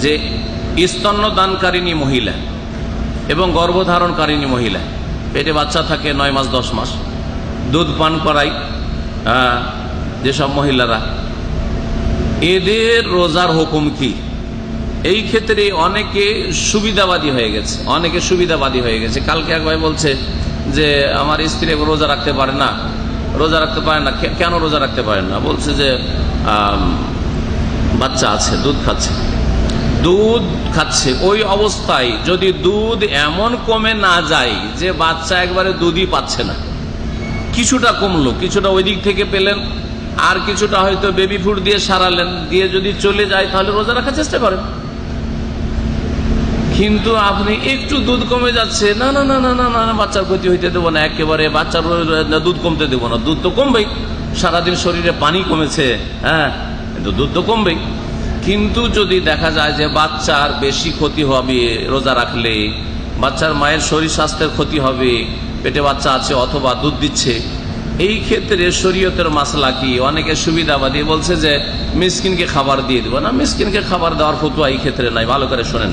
যে স্তন্যদানকারিণী মহিলা এবং গর্ভধারণকারিণী মহিলা। পেটে বাচ্চা থাকে নয় মাস, দশ মাস। দুধ, পান করাই যেসব মহিলারা। এদের রোজার হুকুম কি? এই ক্ষেত্রে অনেকে সুবিধাবাদী হয়ে গেছে। অনেকে সুবিধাবাদী হয়ে গেছে। কালকে এক ভাই বলছে যে, আমার স্ত্রী রোজা রাখতে পারে না। রোজা রাখতে পারে না। কেন রোজা রাখতে পারে না? বলছে যে বাচ্চা আছে, দুধ খাচ্ছে। দুধ খাচ্ছে। ওই অবস্থায় যদি দুধ এমন কমে না যায় যে বাচ্চা একবারে দুধই পাচ্ছে না, কিছুটা কমলো, কিছুটা ওই দিক থেকে পেলেন, আর কিছুটা হয়তো বেবি ফুড দিয়ে সারালেন, দিয়ে যদি চলে যায় তাহলে রোজা রাখার চেষ্টা করেন। কিন্তু আপনি একটু দুধ কমে যাচ্ছে, না না না না না না বাচ্চার ক্ষতি হইতে দেবো না, একেবারে বাচ্চার দুধ কমতে দেবো না। দুধ তো কমবেই। সারাদিন শরীরে পানি কমেছে হ্যাঁ দুধ তো কমবেই। কিন্তু যদি দেখা যায় যে বাচ্চার বেশি ক্ষতি হবে রোজা রাখলে, বাচ্চার মায়ের শরীর স্বাস্থ্যের ক্ষতি হবে, পেটে বাচ্চা আছে অথবা দুধ দিচ্ছে, এই ক্ষেত্রে শরীয়তের মাসলা কি? অনেকে সুবিধাবাদী বলছে যে মিসকিনকে খাবার দিয়ে দেবো না। মিসকিনকে খাবার দেওয়ার ফতুয়া এই ক্ষেত্রে নাই, ভালো করে শোনেন।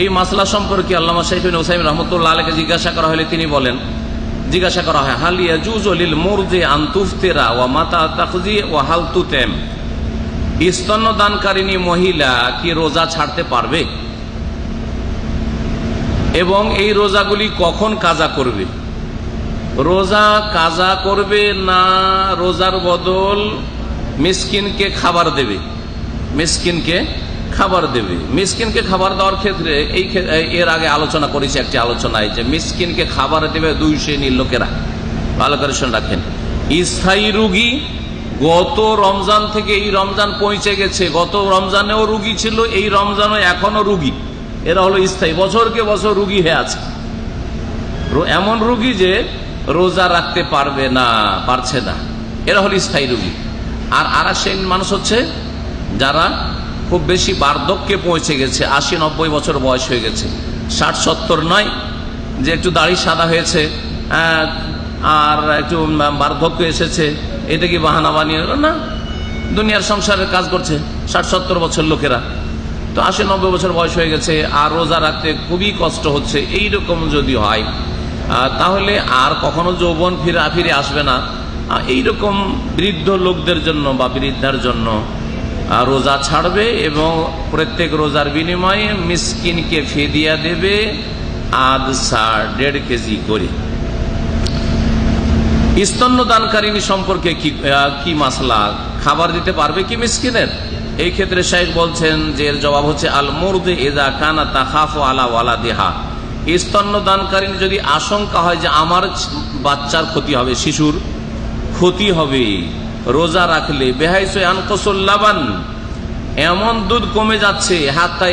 এই মাসলা সম্পর্কে আল্লামা শাইফিন ওসাইম রহমতুল্লাহ আলীকে জিজ্ঞাসা করা হলে তিনি বলেন, জিজ্ঞাসা করা হয় হালিয়া জুজ জুজলিল মুরজে আন্তুফতেরা ও মাতা তাকজি ও হালতু তেম স্তন্যদানকারিণী মহিলা কি রোজা ছাড়তে পারবে? এবং এই রোজাগুলি কখন কাজা করবে? রোজা কাজা করবে না রোজার বদল মিসকিনকে খাবার দেবে? মিসকিনকে খাবার দেবে। মিসকিনকে খাবার দেওয়ার ক্ষেত্রে এই এর আগে আলোচনা করেছি একটি আলোচনায় যে মিসকিনকে খাবার দেবে দুই শ্রেণির লোকেরা। ভালো করে রাখেন। স্থায়ী রুগী গত রমজান থেকে এই রমজান পৌঁছে গেছে। গত রমজানেও রুগী ছিল এই রমজানও এখনও রুগী। এরা হলো স্থায়ী। বছরকে বছর রুগী হয়ে আছে। এমন রুগী যে রোজা রাখতে পারবে না পারছে না। এরা হলো স্থায়ী রুগী। আর আর মানুষ হচ্ছে যারা খুব বেশি বার্ধক্যে পৌঁছে গেছে। আশি নব্বই বছর বয়স হয়ে গেছে। ষাট সত্তর নয় যে একটু দাড়ি সাদা হয়েছে আহ, আর একটু বার্ধক্য এসেছে। এটা কি বাহানা বানিয়ে না। দুনিয়ার সংসারের কাজ করছে ষাট সত্তর বছর লোকেরা। তো আশি নব্বই বছর বয়স হয়ে গেছে আর রোজা রাখতে খুবই কষ্ট হচ্ছে এই রকম যদি হয় তাহলে আর কখনো যৌবন ফিরে ফিরে আসবে না। আহ, এইরকম বৃদ্ধ লোকদের জন্য বা বৃদ্ধার জন্য রোজা ছাড়বে এবং প্রত্যেক রোজার বিনিময়ে মিসকিনকে ফেদিয়া দেবে আধ সা দেড় কেজি করে। স্তন্যদানকারিনী সম্পর্কে কি কি মাসলা? খাবার দিতে পারবে কি মিসকিনের? এই ক্ষেত্রে শেখ বলছেন যে এর জবাব হচ্ছে আল মুরদে এদা কানা তাহাফ আলা ওয়ালা দেহা স্তন্যদানকারিনী যদি আশঙ্কা হয় যে আমার বাচ্চার ক্ষতি হবে, শিশুর ক্ষতি হবে, রোজা রাখলে বেহাইসে আনকসুল্লাবান এমন দুধ কমে যাচ্ছে, হাত্তা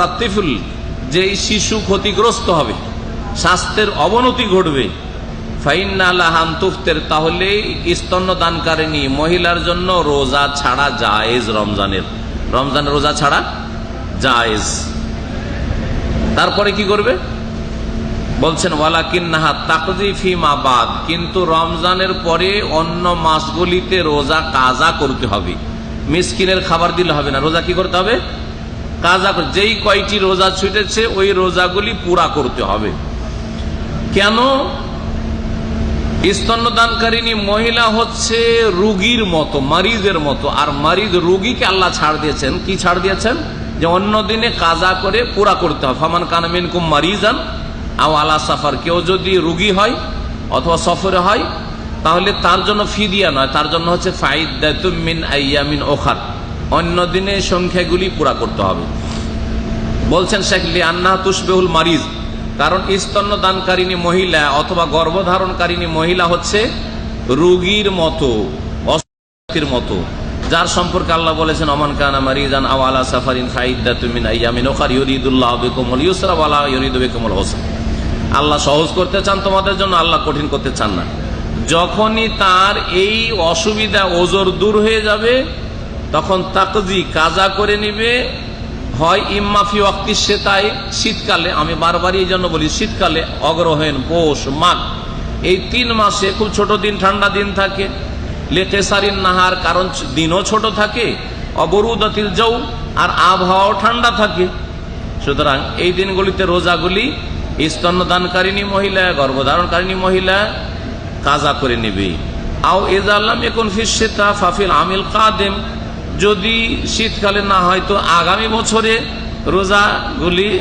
রাত্তিফুল, যে শিশু ক্ষতিগ্রস্ত হবে, স্বাস্থ্যের অবনতি ঘটবে। ফাইনালাহান তুফতের, তাহলে স্তন্যদানকারিনী মহিলার জন্য রোজা ছাড়া জায়েজ রমজানের। রমজানের রোজা ছাড়া জায়েজ। তারপরে কি করবে? বলছেন ওয়ালাকিন নাহা তাকদি ফিমা বাদ কিন্তু রমজানের পরে অন্য মাসগুলিতে রোজা কাজা করতে হবে। মিসকিনের খাবার দিলে হবে না, রোজা কি করতে হবে? কাজা যেই কয়টি রোজা ছুটেছে, ওই রোজাগুলি পুরা করতে হবে। কেন? স্তন্যদানকারিনী মহিলা হচ্ছে রুগীর মতো, মারিজের মতো। আর মারিজ রুগীকে আল্লাহ ছাড় দিয়েছেন। কি ছাড় দিয়েছেন? যে অন্য দিনে কাজা করে পুরা করতে হবে। ফামান কানামিন কুম মারিজান আও আলা সাফার। কেউ যদি রুগী হয় অথবা সফরে হয়, তাহলে তার জন্য ফিদিয়া নয়। তার জন্য হচ্ছে ফাইদাতুমিন আইয়ামিন ওখার। অন্য দিনে সংখ্যাগুলি পুরা করতে হবে। বলছেন শেখ আন্না তুসবেহুল মারিজ। কারণ স্তন্যদানকারিনী মহিলা অথবা গর্ভধারণকারিনী মহিলা হচ্ছে রুগীর মতো অসুখের মতো। যার সম্পর্কে আল্লাহ বলেছেন অমান কানা আওয়ালা সাফারিন ওখার ইউরিদুল্লাহ বিকুমুল ইউসরা বিকুমুল আল্লাহ সহজ করতে চান তোমাদের জন্য, আল্লাহ কঠিন করতে চান না। যখনই তার এই অসুবিধা ওজোর দূর হয়ে যাবে, তখন তাকজি কাজা করে নিবে হয় ইম্মাফি অক্তি সেতাই, শীতকালে, আমি বারবারই এই জন্য বলি, শীতকালে অগ্রহণ, পৌষ, মাঘ। এই তিন মাসে খুব ছোট দিন, ঠান্ডা দিন থাকে। লেকেসারিন নাহার, কারণ দিনও ছোট থাকে। অবরুদাতিল যাও আর আবহাওয়াও ঠান্ডা থাকে। সুতরাং এই দিনগুলিতে রোজাগুলি স্তন্যদানকারিনী মহিলা, গর্ভধারণকারিণী মহিলা কাজা করে নেবে। আও এজাল্লাম এখন ফিসেতা ফাফিল আমিল কাদেম যদি শীতকালে না হয়, তো আগামী বছরে রোজাগুলি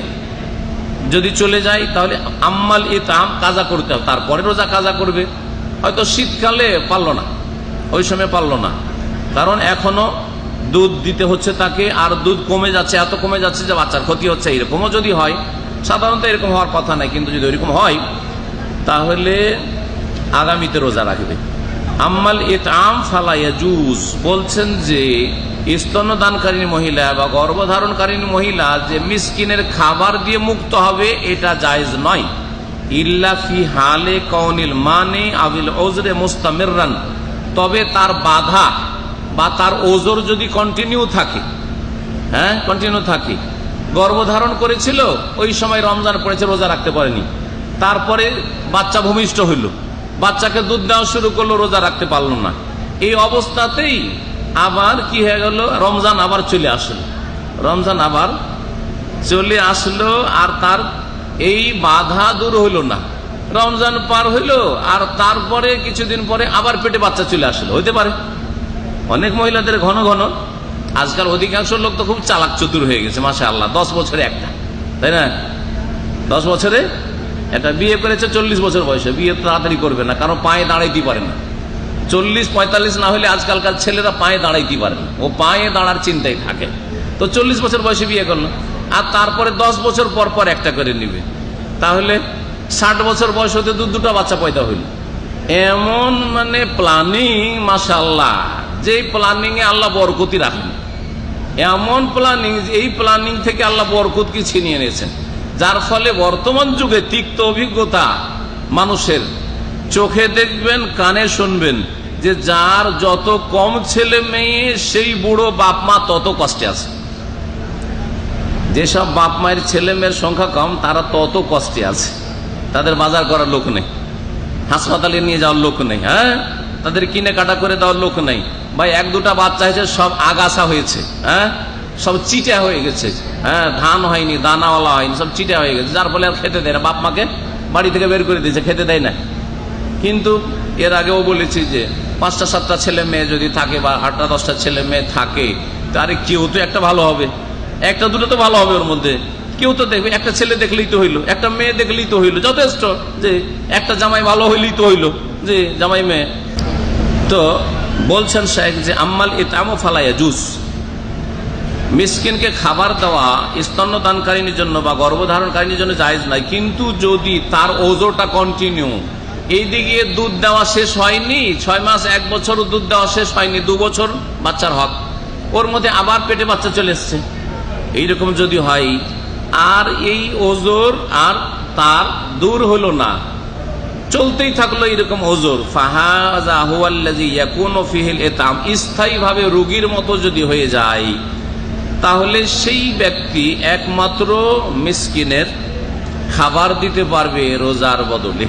যদি চলে যায়, তাহলে আম্মাল ইতাম কাজা করতে হবে। তারপরে রোজা কাজা করবে। হয়তো শীতকালে পারল না, ওই সময় পারল না। কারণ এখনও দুধ দিতে হচ্ছে তাকে, আর দুধ কমে যাচ্ছে, এত কমে যাচ্ছে যে বাচ্চার ক্ষতি হচ্ছে, এরকমও যদি হয়, সাধারণত এরকম হওয়ার কথা নাই, কিন্তু যদি এরকম হয়, তাহলে আগামীতে রোজা রাখবে। আম্মাল ইতাম ফালাইয়া জুজ বলছেন যে, স্তন্যদানকারী মহিলা বা গর্ভধারণকারী মহিলা যে মিসকিনের খাবার দিয়ে মুক্ত হবে, এটা জায়েজ নয়। ইল্লা ফি হালে কৌনিল মানে আবিল ওজরে মুস্তামিরান তবে তার বাধা বা তার ওজোর যদি কন্টিনিউ থাকে হ্যাঁ কন্টিনিউ থাকে, গর্ভধারণ করেছিল, ওই সময় রমজান পড়েছে, রোজা রাখতে পারেনি। তারপরে বাচ্চা ভূমিষ্ঠ হইল। বাচ্চাকে দুধ দেওয়া শুরু করল, রোজা রাখতে পারল না। এই অবস্থাতেই আবার কি হয়ে গেল? রমজান আবার চলে আসলো। রমজান আবার চলে আসলো আর তার এই বাধা দূর হইল না। রমজান পার হইল আর তারপরে কিছুদিন পরে আবার পেটে বাচ্চা চলে আসলো। হইতে পারে। অনেক মহিলাদের ঘন ঘন। আজকাল অধিকাংশ লোক তো খুব চালাক চতুর হয়ে গেছে মাসে আল্লাহ দশ বছরে একটা। তাই না? দশ বছরে একটা বিয়ে করেছে চল্লিশ বছর বয়সে, বিয়ে তাড়াতাড়ি করবে না, কারণ পায়ে দাঁড়াইতে পারে না। চল্লিশ, পঁয়তাল্লিশ না হলে আজকালকার ছেলেরা পায়ে দাঁড়াইতে পারে না। ও পায়ে দাঁড়ার চিন্তায় থাকে। তো চল্লিশ বছর বয়সে বিয়ে করল, আর তারপরে দশ বছর পর পর একটা করে নিবে। তাহলে ষাট বছর বয়স হতে দু দুটা বাচ্চা পয়দা হইল। এমন মানে প্ল্যানিং মাসাল্লাহ যে প্ল্যানিং এ আল্লাহ বরকতি রাখেন। এমন প্ল্যানিং এই প্ল্যানিং থেকে আল্লাহ বরকত কি ছিনিয়ে নিয়েছেন? যার ফলে বর্তমান যুগে তিক্ত অভিজ্ঞতা মানুষের। চোখে দেখবেন, কানে শুনবেন যে যার যত কম ছেলে মেয়ে, সেই বুড়ো বাপ মা তত কষ্টে আছে। যেসব বাপ মায়ের ছেলে মেয়ের সংখ্যা কম, তারা তত কষ্টে আছে। তাদের বাজার করার লোক নেই। হাসপাতালে নিয়ে যাওয়ার লোক নেই হ্যাঁ? তাদের কিনে কাটা করে দেওয়ার লোক নেই। ভাই, এক দুটা বাচ্চা হয়েছে সব আগাছা হয়েছে হ্যাঁ? সব চিটা হয়ে গেছে। হ্যাঁ ধান হয়নি, দানাওয়ালা হয়নি, সব চিটা হয়ে গেছে। যার ফলে আর খেতে দেয় না। বাপ মাকে বাড়ি থেকে বের করে দিয়েছে, খেতে দেয় না। কিন্তু এর আগেও বলেছি যে, পাঁচটা, সাতটা ছেলে মেয়ে যদি থাকে বা আটটা, দশটা ছেলে মেয়ে থাকে, তারে কেউ তো একটা ভালো হবে। একটা, দুটো তো ভালো হবে ওর মধ্যে। কেউ তো দেখবে, একটা ছেলে দেখলেই তো হইল, একটা মেয়ে দেখলেই তো হইল। যথেষ্ট যে, একটা জামাই ভালো হইলেই তো হইল, যে জামাই মেয়ে। তো বলছেন শেখ যে, আম্মাল ইতামো ফালাইয়া জুস। মিসকিনকে খাবার দেওয়া, স্তন্যদানকারীর জন্য বা গর্ভধারণকারীর জন্য জায়জ নাই কিন্তু যদি তার ওজোরটা কন্টিনিউ এইদিকে দুধ দেওয়া শেষ হয়নি, ছয় মাস, এক বছর দুধ দেওয়া শেষ হয়নি, দু বছর বাচ্চার হক। ওর মধ্যে আবার পেটে বাচ্চা চলে এসছে। এইরকম যদি হয়, আর এই ওজোর আর তার দূর হলো না। চলতেই থাকল এরকম ওজোর। ফাহাজাহিল স্থায়ীভাবে রুগীর মতো যদি হয়ে যায় তাহলে সেই ব্যক্তি একমাত্র মিসকিনের খাবার দিতে পারবে রোজার বদলে।